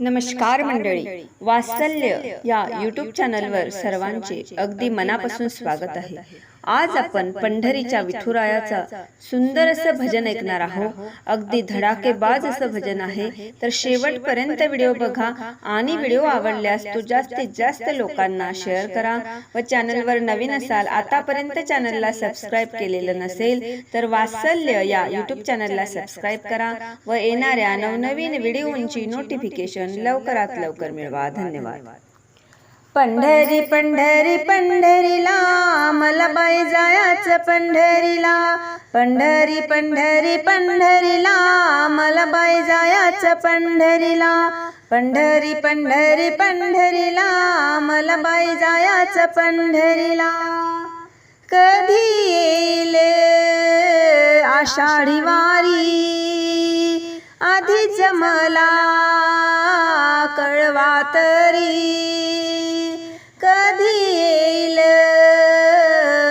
नमस्कार मंडळी. वात्सल्य या यूट्यूब चॅनलवर सर्वांचे अगदी मनापासून स्वागत आहे. आज आपण पंढरीच्या विठुरायाचा सुंदर असं भजन ऐकणार आहोत. अगदी धडाकेबाज असं भजन आहे. तर शेवटपर्यंत व्हिडिओ बघा. आणि व्हिडिओ आवडल्यास तो जास्तीत जास्त लोकांना शेअर करा. व चॅनलवर नवीन असाल आतापर्यंत चॅनलला सबस्क्राईब केलेलं नसेल तर वात्सल्य या यूट्यूब चॅनलला सबस्क्राईब करा व येणाऱ्या नवनवीन व्हिडिओंची नोटिफिकेशन लवकरात लवकर मिळवा. धन्यवाद. पंढरी पंढरी पंढरीला मला बाई जायाच पंढरीला. पंढरी पंढरी पंढरीला मला बाई जायाच पंढरीला. पंढरी पंढरी पंढरीला मला बाई जायाच पंढरीला. कधी येईल आषाढी वारी? आधीच मला कळवा तरी. कधी येईल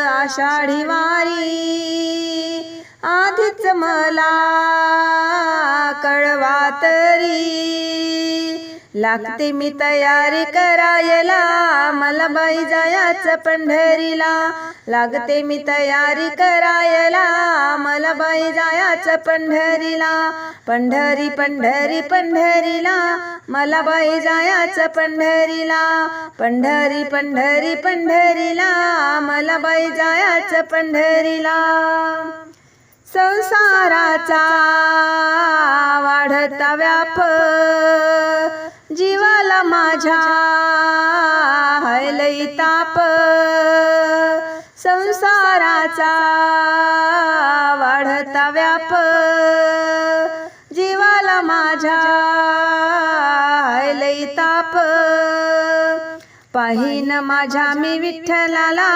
आषाढी वारी? आधीच मला कळवा तरी. लागते मी तयारी करायला. मला बाई जायाच पंढरीला. लागते मी तयारी करायला. मला बाई जायाच पंढरीला. पंढरी पंढरी पंढरीला. मला बाई जायाच पंढरीला. पंढरी पंढरी पंढरीला. मला बाई जायाच पंढरीला. संसाराचा वाढता व्याप जीवाला माझ्या हायलई ताप. संसाराचा वाढता व्याप. जीवाला माझ्या हायलई ताप. पाहिन माझ्या मी विठ्ठलाला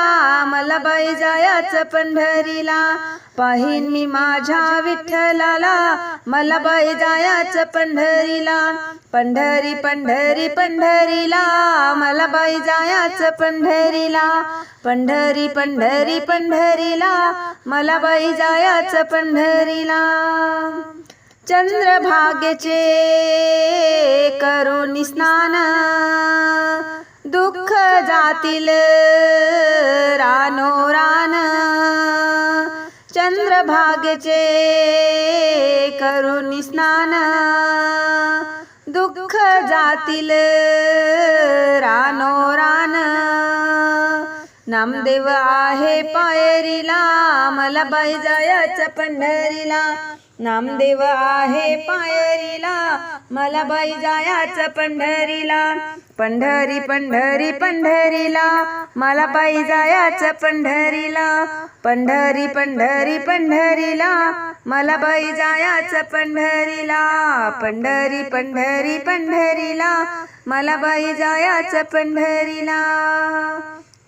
मला बाई जायाच पंढरीला. पाहिन मी माझ्या विठ्ठलाला मला बाई जायाच पंढरीला. पंढरी पंढरी पंढरीला मला बाई जायाच पंढरीला. पंढरी पंढरी पंढरीला मला बाई जायाच पंढरीला. चंद्रभागेचे करून स्नान दुःख जातील. रानो रान. चंद्रभागेचे करून स्नान. दुःख जातील. रानो रान. नामदेव आहे पायरीला मला बाई जायचं पंढरीला. नामदेव आहे पायरीला मला बाई जायचं पंढरीला. पंढरी पंढरी पंढरीला मला बाई जायचं पंढरीला. पंढरी पंढरी पंढरीला मला बाई जायचं पंढरीला. पंढरी पंढरी पंढरीला मला बाई जायचं पंढरीला.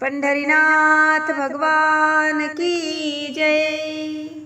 पंढरीनाथ भगवान की जय.